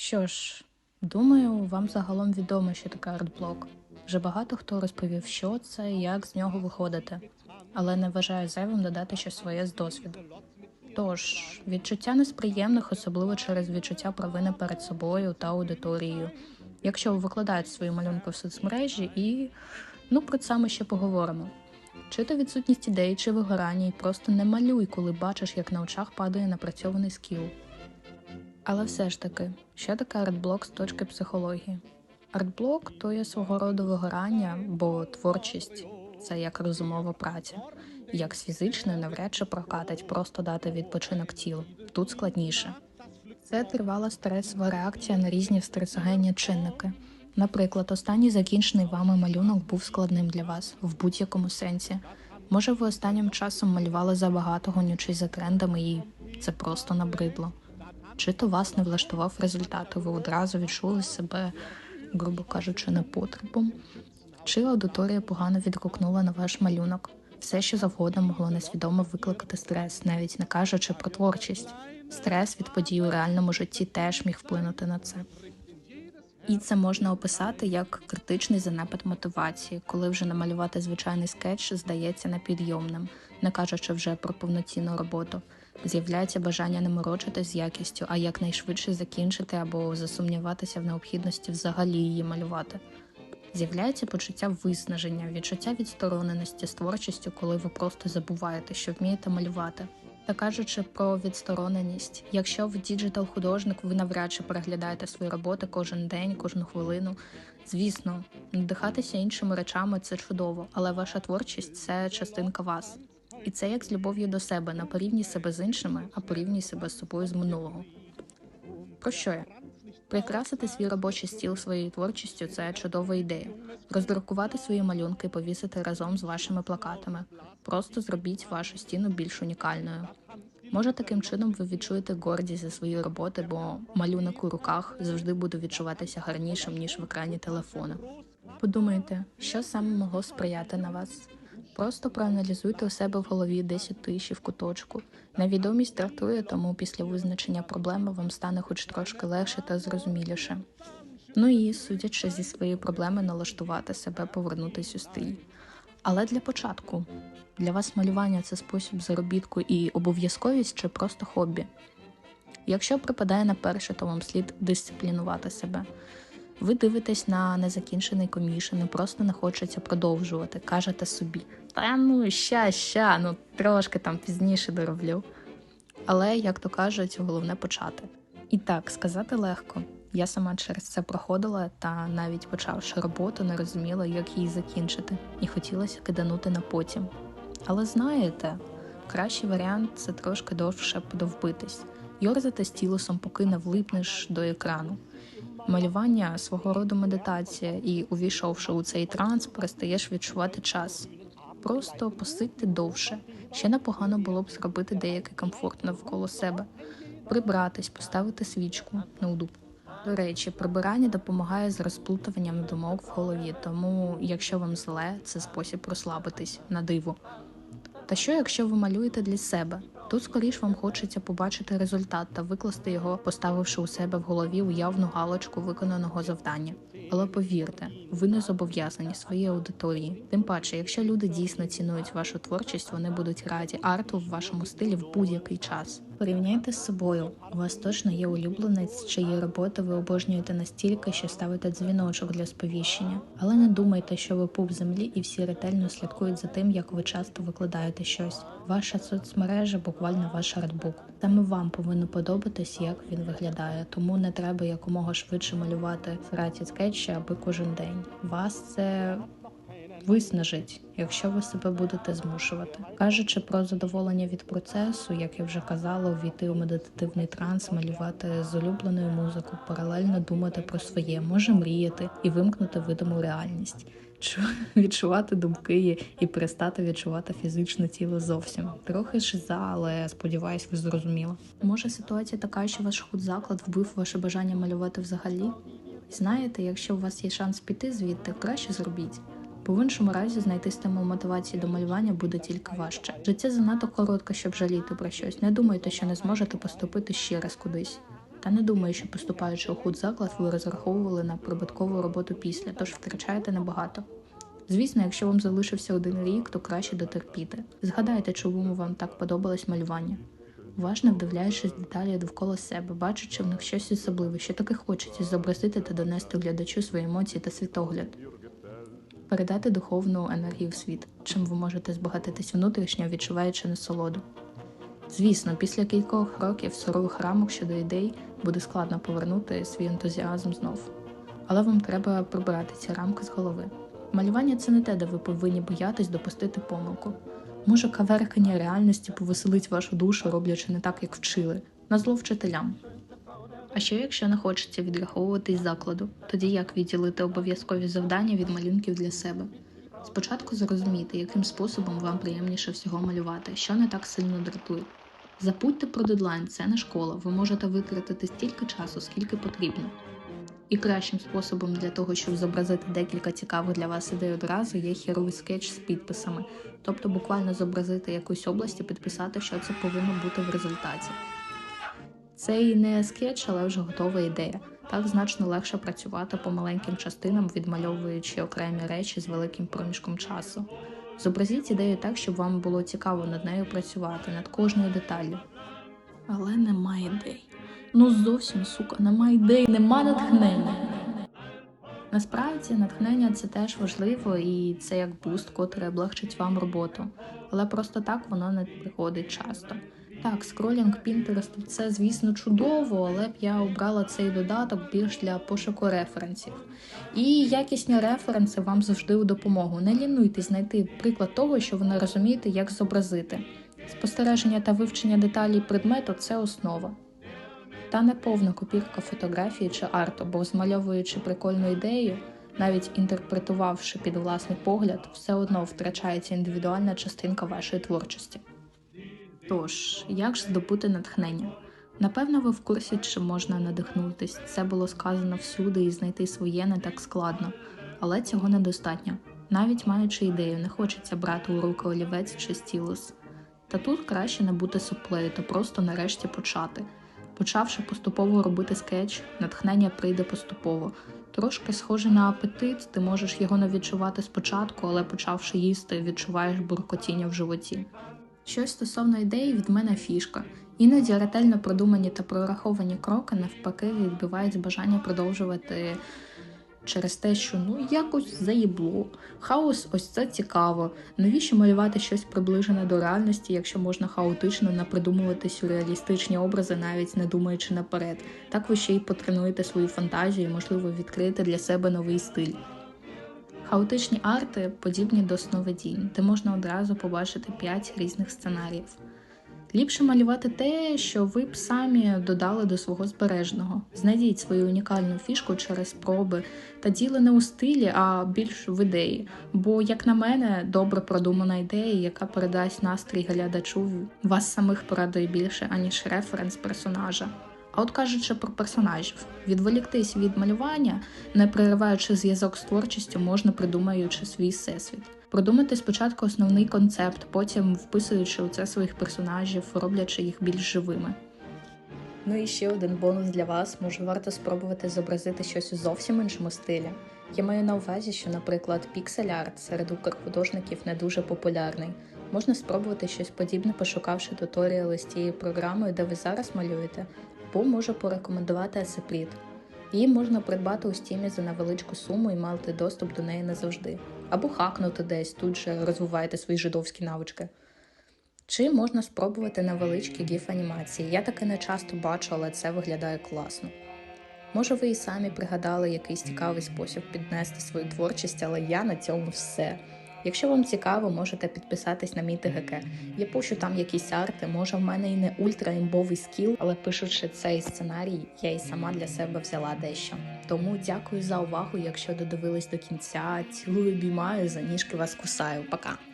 Що ж, думаю, вам загалом відомо, що таке артблок. Вже багато хто розповів, що це і як з нього виходити, але не вважаю зайвим додати щось своє з досвіду. Тож, відчуття несприємних, особливо через відчуття провини перед собою та аудиторією. Якщо ви викладаєте свої малюнки в соцмережі, і ну про це ми ще поговоримо. Чи то відсутність ідей, чи вигорання, і просто не малюй, коли бачиш, як на очах падає напрацьований скіл. Але все ж таки, що таке артблок з точки психології? Артблок то є свого роду вигорання, бо творчість це як розумова праця. Як з фізичною навряд чи прокатить просто дати відпочинок тілу. Тут складніше. Це тривала стресова реакція на різні стресогенні чинники. Наприклад, останній закінчений вами малюнок був складним для вас в будь-якому сенсі. Може, ви останнім часом малювали забагато, гонючись за трендами, і це просто набридло. Чи то вас не влаштував результат, ви одразу відчули себе, грубо кажучи, непотребом, чи аудиторія погано відгукнула на ваш малюнок. Все, що завгодно могло несвідомо викликати стрес, навіть не кажучи про творчість. Стрес від подій у реальному житті теж міг вплинути на це. І це можна описати як критичний занепад мотивації, коли вже намалювати звичайний скетч здається непідйомним, не кажучи вже про повноцінну роботу. З'являється бажання не морочитись з якістю, а якнайшвидше закінчити або засумніватися в необхідності взагалі її малювати. З'являється почуття виснаження, відчуття відстороненості з творчістю, коли ви просто забуваєте, що вмієте малювати. Та кажучи про відстороненість, якщо ви діджитал-художник, ви навряд чи переглядаєте свої роботи кожен день, кожну хвилину. Звісно, надихатися іншими речами це чудово, але ваша творчість це частинка вас. І це як з любов'ю до себе, не порівнюй себе з іншими, а порівнюй себе з собою з минулого. Про що я? Прикрасити свій робочий стіл своєю творчістю це чудова ідея. Роздрукувати свої малюнки, повісити разом з вашими плакатами. Просто зробіть вашу стіну більш унікальною. Може, таким чином ви відчуєте гордість за свої роботи, бо малюнок у руках завжди буде відчуватися гарнішим, ніж в екрані телефона. Подумайте, що саме могло сприяти на вас. Просто проаналізуйте у себе в голові десь у тиші в куточку. Невідомість дратує, тому після визначення проблеми вам стане хоч трошки легше та зрозуміліше. Ну і, судячи зі своєї проблеми, налаштувати себе, повернутися у стиль. Але для початку для вас малювання це спосіб заробітку і обов'язковість чи просто хобі. Якщо припадає на перше, то вам слід дисциплінувати себе. Ви дивитесь на незакінчений комішен і просто не хочеться продовжувати. Кажете собі, та ну ща, ща, ну трошки там пізніше дороблю. Але, як то кажуть, головне почати. І так, сказати легко. Я сама через це проходила та навіть почавши роботу, не розуміла, як її закінчити, і хотілося киданути на потім. Але знаєте, кращий варіант це трошки довше подовбитись, йорзати стілусом, поки не влипнеш до екрану. Малювання свого роду медитація, і, увійшовши у цей транс, перестаєш відчувати час. Просто посидьте довше. Ще непогано було б зробити деякий комфорт навколо себе, прибратись, поставити свічку ноутбук. До речі, прибирання допомагає з розплутуванням думок в голові, тому якщо вам зле, це спосіб розслабитись на диво. Та що, якщо ви малюєте для себе? Тут скоріш вам хочеться побачити результат та викласти його, поставивши у себе в голові уявну галочку виконаного завдання. Але повірте, ви не зобов'язані своїй аудиторії. Тим паче, якщо люди дійсно цінують вашу творчість, вони будуть раді арту в вашому стилі в будь-який час. Порівняйте з собою. У вас точно є улюбленець, чиї роботи ви обожнюєте настільки, що ставите дзвіночок для сповіщення. Але не думайте, що ви пуп землі і всі ретельно слідкують за тим, як ви часто викладаєте щось. Ваша соцмережа буквально ваш артбук. Саме вам повинно подобатись, як він виглядає, тому не треба якомога швидше малювати сраті скетчі, аби кожен день. Вас це виснажить, якщо ви себе будете змушувати. Кажучи про задоволення від процесу, як я вже казала, увійти у медитативний транс, малювати з улюбленою музикою, паралельно думати про своє, може мріяти і вимкнути видиму реальність. Чу- Відчувати думки і перестати відчувати фізичне тіло зовсім. Трохи шиза, але сподіваюсь, ви зрозуміли. Може, ситуація така, що ваш худзаклад вбив ваше бажання малювати взагалі? Знаєте, якщо у вас є шанс піти звідти, краще зробіть. Бо в іншому разі знайти стимул мотивації до малювання буде тільки важче. Життя занадто коротке, щоб жаліти про щось. Не думайте, що не зможете поступити ще раз кудись. Та не думаю, що поступаючи у худзаклад, ви розраховували на прибуткову роботу після, тож втрачаєте небагато. Звісно, якщо вам залишився один рік, то краще дотерпіти. Згадайте, чому вам так подобалось малювання. Уважно вдивляючись деталі довкола себе, бачачи в них щось особливе, що таки хочеться зобразити та донести глядачу свої емоції та світогляд. Передати духовну енергію в світ, чим ви можете збагатитись внутрішньо, відчуваючи насолоду. Звісно, після кількох років сурових рамок щодо ідей буде складно повернути свій ентузіазм знов. Але вам треба прибрати ці рамки з голови. Малювання це не те, де ви повинні боятись допустити помилку. Може, каверкання реальності повеселить вашу душу, роблячи не так, як вчили, на зло вчителям. А що якщо не хочеться відраховувати із закладу, тоді як відділити обов'язкові завдання від малюнків для себе? Спочатку зрозумійте, яким способом вам приємніше всього малювати, що не так сильно дратує. Забудьте про дедлайн, це не школа, ви можете витратити стільки часу, скільки потрібно. І кращим способом для того, щоб зобразити декілька цікавих для вас ідей одразу, є херовий скетч з підписами, тобто буквально зобразити якусь область і підписати, що це повинно бути в результаті. Це і не скетч, але вже готова ідея. Так значно легше працювати по маленьким частинам, відмальовуючи окремі речі з великим проміжком часу. Зобразіть ідею так, щоб вам було цікаво над нею працювати, над кожною деталлю. Але нема ідей. Ну зовсім, сука, нема ідей, нема натхнення. Насправді натхнення це теж важливо і це як буст, котрий облегчить вам роботу. Але просто так воно не приходить часто. Так, скролінг Pinterest – це, звісно, чудово, але б я обрала цей додаток більш для пошуку референсів. І якісні референси вам завжди у допомогу. Не лінуйтесь знайти приклад того, що ви не розумієте, як зобразити. Спостереження та вивчення деталей предмету це основа. Та не повна копірка фотографії чи арту, бо змальовуючи прикольну ідею, навіть інтерпретувавши під власний погляд, все одно втрачається індивідуальна частинка вашої творчості. Тож, як ж здобути натхнення? Напевно, ви в курсі, чи можна надихнутись. Це було сказано всюди і знайти своє не так складно, але цього недостатньо. Навіть маючи ідею, не хочеться брати у руки олівець чи стілус. Та тут краще не бути соплею, та просто нарешті почати. Почавши поступово робити скетч, натхнення прийде поступово. Трошки схоже на апетит, ти можеш його не відчувати спочатку, але почавши їсти, відчуваєш буркотіння в животі. Щось стосовно ідеї від мене фішка. Іноді ретельно продумані та прораховані кроки навпаки відбивають бажання продовжувати через те, що ну якось заїбло. Хаос ось це цікаво. Навіщо малювати щось приближене до реальності, якщо можна хаотично напридумувати сюрреалістичні образи, навіть не думаючи наперед. Так ви ще й потренуєте свою фантазію, можливо, відкриєте для себе новий стиль. Хаотичні арти подібні до сновидінь, де можна одразу побачити 5 різних сценаріїв. Ліпше малювати те, що ви б самі додали до свого збережного. Знайдіть свою унікальну фішку через спроби та діло не у стилі, а більш в ідеї. Бо, як на мене, добре продумана ідея, яка передасть настрій глядачу, вас самих порадує більше, аніж референс персонажа. От кажучи про персонажів, відволіктись від малювання, не перериваючи зв'язок з творчістю, можна придумаючи свій всесвіт. Продумати спочатку основний концепт, потім вписуючи у це своїх персонажів, роблячи їх більш живими. Ну і ще один бонус для вас. Може варто спробувати зобразити щось у зовсім іншому стилі. Я маю на увазі, що, наприклад, піксель-арт серед укрхудожників не дуже популярний. Можна спробувати щось подібне, пошукавши туторіали з тією програмою, де ви зараз малюєте, або можу порекомендувати Асепріт. Її можна придбати у стімі за невеличку суму і мати доступ до неї назавжди. Або хакнути десь, тут же розвиваєте свої жидовські навички. Чи можна спробувати невеличкі гіф-анімації. Я таке не часто бачу, але це виглядає класно. Може, ви і самі пригадали якийсь цікавий спосіб піднести свою творчість, але я на цьому все. Якщо вам цікаво, можете підписатись на мій ТГК. Я пишу там якісь арти. Може, в мене і не ультраімбовий скіл, але пишучи цей сценарій, я і сама для себе взяла дещо. Тому дякую за увагу. Якщо додивились до кінця, цілую обіймаю, за ніжки вас кусаю. Пока.